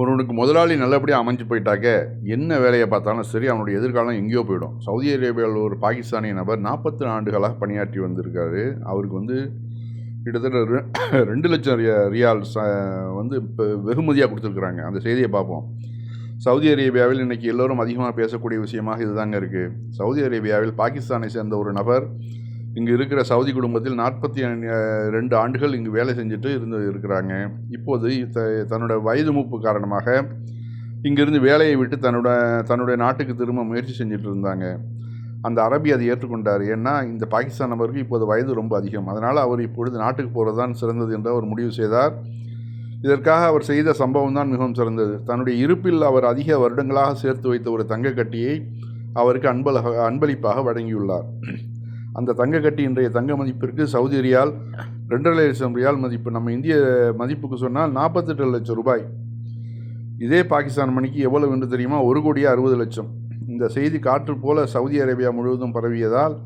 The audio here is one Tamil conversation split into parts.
ஒருவனுக்கு முதலாளி நல்லபடியாக அமைஞ்சு போயிட்டாக்க என்ன வேலையை பார்த்தாலும் சரி அவனுடைய எதிர்காலம் எங்கேயோ போயிடும். சவுதி அரேபியாவில் ஒரு பாகிஸ்தானிய நபர் நாற்பத்தி ஆண்டுகளாக பணியாற்றி வந்திருக்காரு. அவருக்கு வந்து கிட்டத்தட்ட ரெண்டு லட்சம் ரியா ரியால் வந்து இப்போ வெகுமதியாக கொடுத்துருக்குறாங்க. அந்த செய்தியை பார்ப்போம். சவுதி அரேபியாவில் இன்றைக்கி எல்லோரும் அதிகமாக பேசக்கூடிய விஷயமாக இதுதாங்க இருக்குது சவுதி அரேபியாவில் பாகிஸ்தானை சேர்ந்த ஒரு நபர் இங்கே இருக்கிற சவுதி குடும்பத்தில் நாற்பத்தி ரெண்டு ஆண்டுகள் இங்கு வேலை செஞ்சுட்டு இருந்து இருக்கிறாங்க. இப்போது த தன்னோட வயது மூப்பு காரணமாக இங்கிருந்து வேலையை விட்டு தன்னோட தன்னுடைய நாட்டுக்கு திரும்ப முயற்சி செஞ்சுட்டு இருந்தாங்க. அந்த அரபி அதை ஏற்றுக்கொண்டார். ஏன்னா இந்த பாகிஸ்தான் நபருக்கு இப்போது வயது ரொம்ப அதிகம். அதனால் அவர் இப்பொழுது நாட்டுக்கு போகிறது தான் சிறந்தது என்று அவர் முடிவு செய்தார். இதற்காக அவர் செய்த சம்பவம் தான் மிகவும் சிறந்தது. தன்னுடைய இருப்பில் அவர் அதிக வருடங்களாக சேர்த்து வைத்த ஒரு தங்க கட்டியை அவருக்கு அன்பலக அன்பளிப்பாக வழங்கியுள்ளார். அந்த தங்க கட்டி இன்றைய தங்க மதிப்பிற்கு சவுதி ரியால் ரெண்டரை லட்சம் ரியால் மதிப்பு. நம்ம இந்திய மதிப்புக்கு சொன்னால் நாற்பத்தெட்டு லட்சம் ரூபாய். இதே பாகிஸ்தான் மணிக்கு எவ்வளவு என்று தெரியுமா? ஒரு கோடியே அறுபது லட்சம். இந்த செய்தி காற்று போல சவுதி அரேபியா முழுவதும் பரவியதால்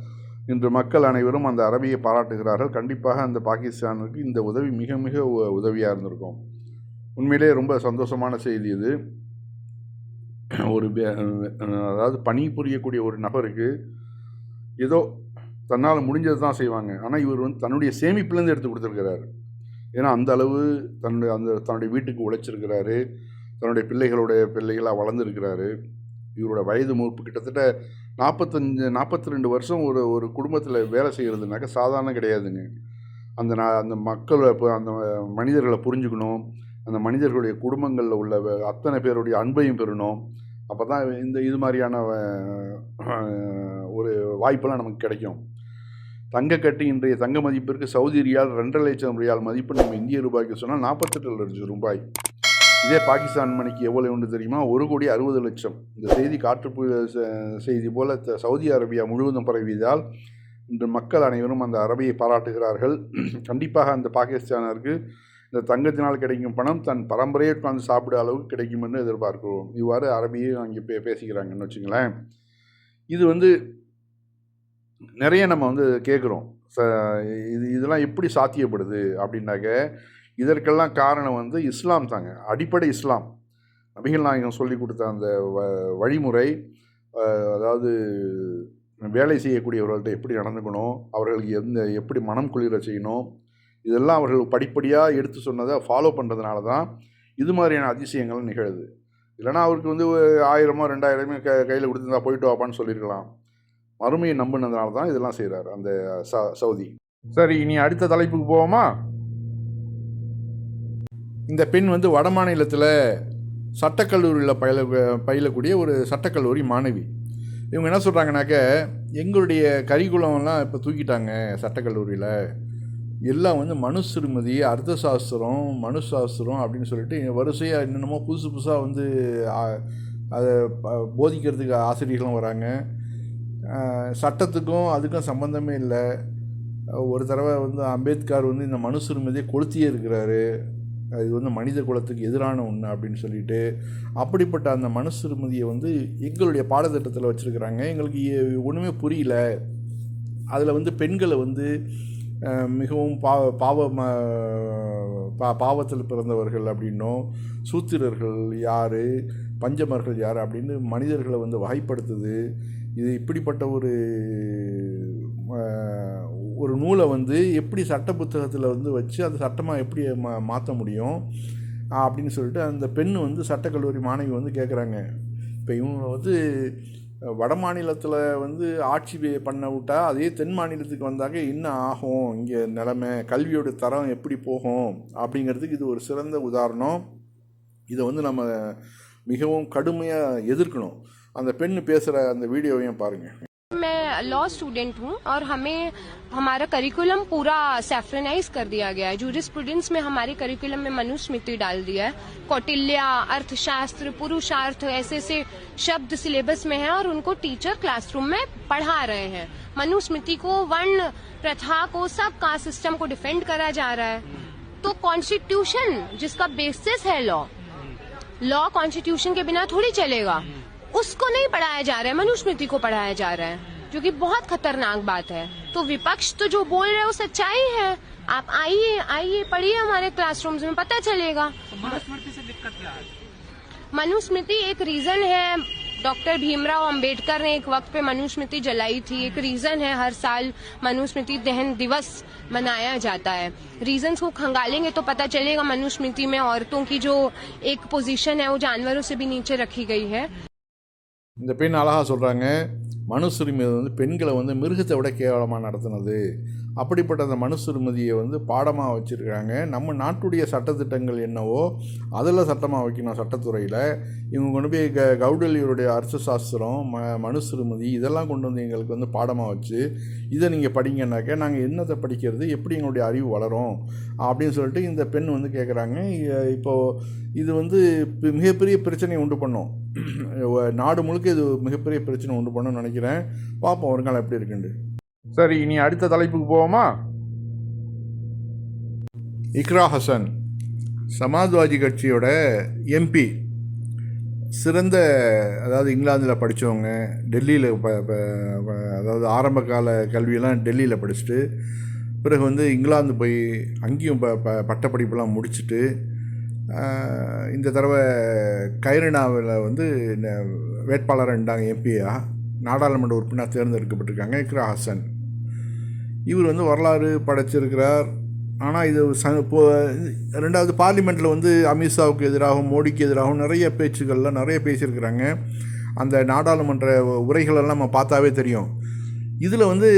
இன்று மக்கள் அனைவரும் அந்த அரபியை பாராட்டுகிறார்கள். கண்டிப்பாக அந்த பாகிஸ்தானுக்கு இந்த உதவி மிக மிக உ- உதவியாக இருந்திருக்கும். உண்மையிலே ரொம்ப சந்தோஷமான செய்தி இது. ஒரு அதாவது பணி புரியக்கூடிய ஒரு நபருக்கு ஏதோ தன்னால் முடிஞ்சது தான் செய்வாங்க. ஆனால் இவர் வந்து தன்னுடைய சேமிப்புலேருந்து எடுத்து கொடுத்துருக்கிறாரு. ஏன்னா அந்த அளவு தன்னுடைய அந்த தன்னுடைய வீட்டுக்கு உழைச்சிருக்கிறாரு. தன்னுடைய பிள்ளைகளுடைய பிள்ளைகளாக வளர்ந்துருக்கிறாரு. இவரோட வயது மூப்பு கிட்டத்தட்ட நாற்பத்தஞ்சு நாற்பத்தி ரெண்டு வருஷம் ஒரு ஒரு குடும்பத்தில் வேலை செய்கிறதுனாக்க சாதாரணம் கிடையாதுங்க. அந்த நான் அந்த மக்களை இப்போ அந்த மனிதர்களை புரிஞ்சுக்கணும். அந்த மனிதர்களுடைய குடும்பங்களில் உள்ள அத்தனை பேருடைய அன்பையும் பெறணும். அப்போ தான் இந்த இது மாதிரியான ஒரு வாய்ப்பெல்லாம் நமக்கு கிடைக்கும். தங்கக்கட்டு இன்றைய தங்க மதிப்பிற்கு சவுதி ரியால் ரெண்டரை லட்சம் ரியால் மதிப்பு நம்ம இந்திய ரூபாய்க்கு சொன்னால் நாற்பத்தெட்டு லட்சம் ரூபாய். இதே பாகிஸ்தான் மணிக்கு எவ்வளோ ஒன்று தெரியுமா? ஒரு கோடி அறுபது லட்சம். இந்த செய்தி காற்றுப்பு செய்தி போல சவுதி அரேபியா முழுவதும் பரவியதால் இன்று மக்கள் அனைவரும் அந்த அரபியை பாராட்டுகிறார்கள். கண்டிப்பாக அந்த பாகிஸ்தானருக்கு இந்த தங்கத்தினால் கிடைக்கும் பணம் தன் பரம்பரையை உட்கார்ந்து சாப்பிட அளவுக்கு கிடைக்கும் என்று எதிர்பார்க்கிறோம். இவ்வாறு அரபியும் அங்கே பே பேசிக்கிறாங்கன்னு வச்சுங்களேன். இது வந்து நிறைய நம்ம வந்து கேட்குறோம். ச இது இதெல்லாம் எப்படி சாத்தியப்படுது அப்படின்னாக்க இதற்கெல்லாம் காரணம் வந்து இஸ்லாம் தாங்க. அடிப்படை இஸ்லாம். நபிகள் நாயகம் சொல்லி கொடுத்த அந்த வ வழிமுறை அதாவது வேலை செய்யக்கூடியவர்கள்ட்ட எப்படி நடந்துக்கணும் அவர்களுக்கு எந்த எப்படி மனம் குளிர செய்யணும் இதெல்லாம் அவர்கள் படிப்படியாக எடுத்து சொன்னதை ஃபாலோ பண்ணுறதுனால தான் இது மாதிரியான அதிசயங்கள் நிகழுது. இல்லைன்னா அவருக்கு வந்து ஆயிரமோ ரெண்டாயிரமோ க கையில் கொடுத்துருந்தா போயிட்டு வாப்பான்னு சொல்லியிருக்கலாம் மறுமையை நம்பினதுனால தான் இதெல்லாம் செய்கிறார் அந்த ச சவுதி. சரி இனி அடுத்த தலைப்புக்கு போவோமா? இந்த பெண் வந்து வட மாநிலத்தில் சட்டக்கல்லூரியில் பயில பயிலக்கூடிய ஒரு சட்டக்கல்லூரி மாணவி. இவங்க என்ன சொல்கிறாங்கனாக்க எங்களுடைய கரிக்குலம்லாம் இப்போ தூக்கிட்டாங்க சட்டக்கல்லூரியில். எல்லாம் வந்து மனுஸ்ருமதி அர்த்த சாஸ்திரம் மனு சாஸ்திரம் அப்படின்னு சொல்லிட்டு வரிசையாக என்னென்னமோ புதுசு புதுசாக வந்து அதை போதிக்கிறதுக்கு ஆசிரியர்களும் வராங்க. சட்டத்துக்கும் அதுக்கும் சம்மந்தமே இல்லை. ஒரு தடவை வந்து அம்பேத்கர் வந்து இந்த மனுசுரிமதியை கொளுத்தியே இருக்கிறாரு. இது வந்து மனித குலத்துக்கு எதிரான ஒன்று அப்படின்னு சொல்லிட்டு அப்படிப்பட்ட அந்த மனுசுரிமதியை வந்து எங்களுடைய பாடத்திட்டத்தில் வச்சுருக்கிறாங்க. எங்களுக்கு ஒன்றுமே புரியல. அதில் வந்து பெண்களை வந்து மிகவும் பாவ பாவ பா பாவத்தில் பிறந்தவர்கள் அப்படின்னும் சூத்திரர்கள் யார் பஞ்சமர்கள் யார் அப்படின்னு மனிதர்களை வந்து வகைப்படுத்துது. இது இப்படிப்பட்ட ஒரு ஒரு நூலை வந்து எப்படி சட்ட புத்தகத்தில் வந்து வச்சு அது சட்டமாக எப்படி மா மாற்ற முடியும் அப்படின்னு சொல்லிட்டு அந்த பெண் வந்து சட்டக்கல்லூரி மாணவி வந்து கேட்குறாங்க இப்போ இவங்க வந்து வட மாநிலத்தில் வந்து ஆட்சி பண்ண விட்டா அதே தென் மாநிலத்துக்கு வந்தாக்க என்ன ஆகும்? இங்கே நிலமை கல்வியோட தரம் எப்படி போகும்? அப்படிங்கிறதுக்கு இது ஒரு சிறந்த உதாரணம். இதை வந்து நம்ம மிகவும் கடுமையாக எதிர்க்கணும். அந்த பெண் பேசுகிற அந்த வீடியோவையும் பாருங்கள் मैं लॉ स्टूडेंट हूँ और हमें हमारा करिकुलम पूरा सेफ्रेनाइज कर दिया गया है जूरिस्प्रूडेंस में हमारे करिकुलम में मनुस्मृति डाल दिया है कौटिल्य अर्थशास्त्र पुरुषार्थ ऐसे ऐसे शब्द सिलेबस में है और उनको टीचर क्लासरूम में पढ़ा रहे हैं मनुस्मृति को वर्ण प्रथा को सब कास्ट सिस्टम को डिफेंड करा जा रहा है तो कॉन्स्टिट्यूशन जिसका बेसिस है लॉ लॉ कॉन्स्टिट्यूशन के बिना थोड़ी चलेगा उसको नहीं पढ़ाया जा रहा है मनुस्मृति को पढ़ाया जा रहा है जो कि बहुत खतरनाक बात है। तो विपक्ष तो जो बोल रहे हैं वो सच्चाई है। आप आइए आइए पढ़िए हमारे क्लासरूम्स में पता चलेगा। मनुस्मृति से दिक्कत क्या है? मनुस्मृति एक रीजन है। डॉक्टर भीमराव अंबेडकर ने एक वक्त पे मनुस्मृति जलाई थी। एक रीजन है हर साल मनुस्मृति दहन दिवस मनाया जाता है। रीजंस को खंगालेंगे तो पता चलेगा मनुस्मृति में औरतों की जो एक पोजीशन है वो जानवरों से भी नीचे रखी गई है। இந்த பெண் அழகாக சொல்கிறாங்க மனுசுரிமை வந்து பெண்களை வந்து மிருகத்தை விட கேவலமாக நடத்தினது. அப்படிப்பட்ட அந்த மனுசுரிமதியை வந்து பாடமாக வச்சுருக்காங்க. நம்ம நாட்டுடைய சட்டத்திட்டங்கள் என்னவோ அதில் சட்டமாக வைக்கணும் சட்டத்துறையில். இவங்க கொண்டு போய் க கௌடல்யருடைய அர்த்த சாஸ்திரம் ம மனுசுரிமதி இதெல்லாம் கொண்டு வந்து எங்களுக்கு வந்து பாடமாக வச்சு இதை நீங்கள் படிங்கனாக்கா நாங்கள் என்னத்தை படிக்கிறது எப்படி எங்களுடைய அறிவு வளரும் அப்படின்னு சொல்லிட்டு இந்த பெண் வந்து கேட்குறாங்க இப்போது இது வந்து மிகப்பெரிய பிரச்சனையை உண்டு பண்ணும். நாடு முழுக்க இது மிகப்பெரிய பிரச்சனை உண்டு பண்ணும்னு நினைக்கிறேன். பார்ப்போம் ஒரு காலம் எப்படி இருக்குண்டு சரி இனி அடுத்த தலைப்புக்கு போவோமா? இக்ரா ஹசன் சமாஜ்வாதி கட்சியோட எம்பி சிறந்த அதாவது இங்கிலாந்தில் படித்தவங்க டெல்லியில் அதாவது ஆரம்ப கால கல்வியெல்லாம் டெல்லியில் படிச்சுட்டு பிறகு வந்து இங்கிலாந்து போய் அங்கேயும் ப ப பட்டப்படிப்பெல்லாம் முடிச்சுட்டு இந்த தடவை கைரனாவில் வந்து வேட்பாளராக இருந்தாங்க எம்பியாக நாடாளுமன்ற உறுப்பினர் தேர்ந்தெடுக்கப்பட்டிருக்காங்க இக்ரா ஹசன். இவர் வந்து வரலாறு படைச்சிருக்கிறார். ஆனால் இது ச இப்போ ரெண்டாவது பார்லிமெண்ட்டில் வந்து அமித்ஷாவுக்கு எதிராகவும் மோடிக்கு எதிராகவும் நிறைய பேச்சுக்கள்லாம் நிறைய பேசியிருக்கிறாங்க. அந்த நாடாளுமன்ற உரைகளெல்லாம் நம்ம பார்த்தாவே தெரியும். இதில் வந்து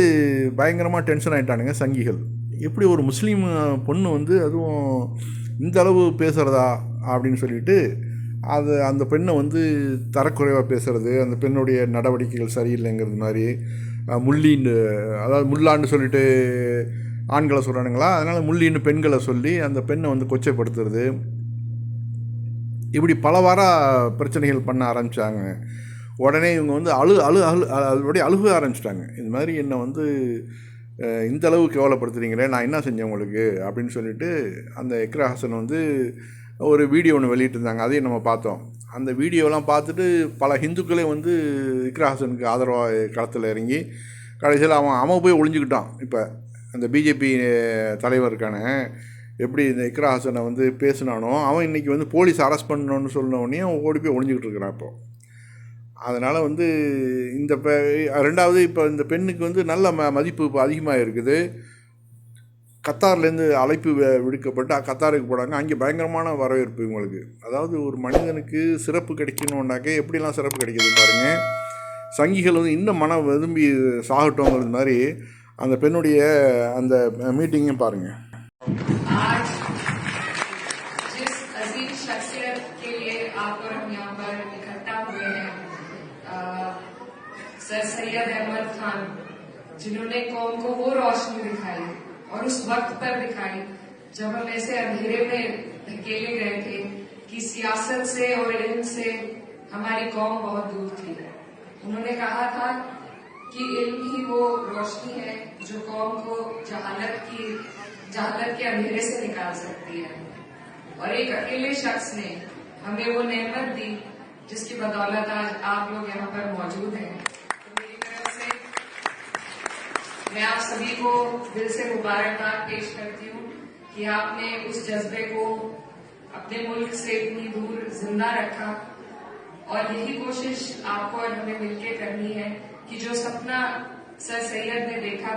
பயங்கரமாக டென்ஷன் ஆகிட்டானுங்க சங்கிகள். எப்படி ஒரு முஸ்லீம் பொண்ணு வந்து அதுவும் இந்த அளவு பேசுகிறதா அப்படின்னு சொல்லிட்டு அது அந்த பெண்ணை வந்து தரக்குறைவாக பேசுகிறது அந்த பெண்ணுடைய நடவடிக்கைகள் சரியில்லைங்கிறது மாதிரி முள்ளின்னு அதாவது முல்லான்னு சொல்லிட்டு ஆண்களை சொல்கிறானுங்களா அதனால் முள்ளின்னு பெண்களை சொல்லி அந்த பெண்ணை வந்து கொச்சைப்படுத்துறது. இப்படி பலவார பிரச்சனைகள் பண்ண ஆரம்பித்தாங்க உடனே இவங்க வந்து அழு அழு அழு அதோடைய அழுக ஆரம்பிச்சிட்டாங்க. இது மாதிரி என்னை வந்து இந்த அளவு கேவலப்படுத்துறீங்களே நான் என்ன செஞ்சேன் உங்களுக்கு? அப்படின்னு சொல்லிட்டு அந்த இக்ரா ஹாசன் வந்து ஒரு வீடியோ ஒன்று வெளியிட்டிருந்தாங்க. அதையும் நம்ம பார்த்தோம். அந்த வீடியோலாம் பார்த்துட்டு பல ஹிந்துக்களே வந்து இக்ரா ஹாசனுக்கு ஆதரவாக களத்தில் இறங்கி கடைசியில் அவன் அவன் போய் ஒளிஞ்சுக்கிட்டான். இப்போ அந்த பிஜேபி தலைவருக்கான எப்படி இந்த இக்ரா ஹாசனை வந்து பேசினானோ அவன் இன்றைக்கி வந்து போலீஸ் அரெஸ்ட் பண்ணணும்னு சொன்ன உடனே அவன் ஓடி போய் ஒழிஞ்சிக்கிட்டு இருக்கிறான் இப்போது அதனால் வந்து இந்த பெ ரெண்டாவது இப்போ இந்த பெண்ணுக்கு வந்து நல்ல ம மதிப்பு இப்போ அதிகமாக இருக்குது. கத்தார்லேருந்து அழைப்பு விடுக்கப்பட்டு கத்தாருக்கு போனாங்க. அங்கே பயங்கரமான வரவேற்பு இவங்களுக்கு. அதாவது ஒரு மனிதனுக்கு சிறப்பு கிடைக்கணுன்னாக்க எப்படிலாம் சிறப்பு கிடைக்கிது பாருங்க. சங்கிகள் வந்து இன்னும் மன விரும்பி சாகட்டோங்கிறது மாதிரி அந்த பெண்ணுடைய அந்த மீட்டிங்கையும் பாருங்கள் सर सैयद अहमद खान, जिन्होंने कौम को वो रोशनी दिखाई और उस वक्त पर दिखाई, जब हम ऐसे अंधेरे में धकेले गए थे कि सियासत से और इल्म से हमारी कौम बहुत दूर थी। उन्होंने कहा था कि इल्म ही वो रोशनी है जो कौम को जहालत की, जहालत के अंधेरे से निकाल सकती है। और एक अकेले शख्स ने हमें वो नेमत दी, जिसकी बदौलत आज आप लोग यहाँ पर मौजूद हैं तो मेरी तरफ़ से मैं आप सभी को दिल से मुबारकबाद पेश करती हूँ कि आपने उस जज्बे को अपने मुल्क से इतनी दूर ज़िंदा रखा। और यही कोशिश आपको और हमें मिलकर करनी है कि जो सपना सर सैयद ने देखा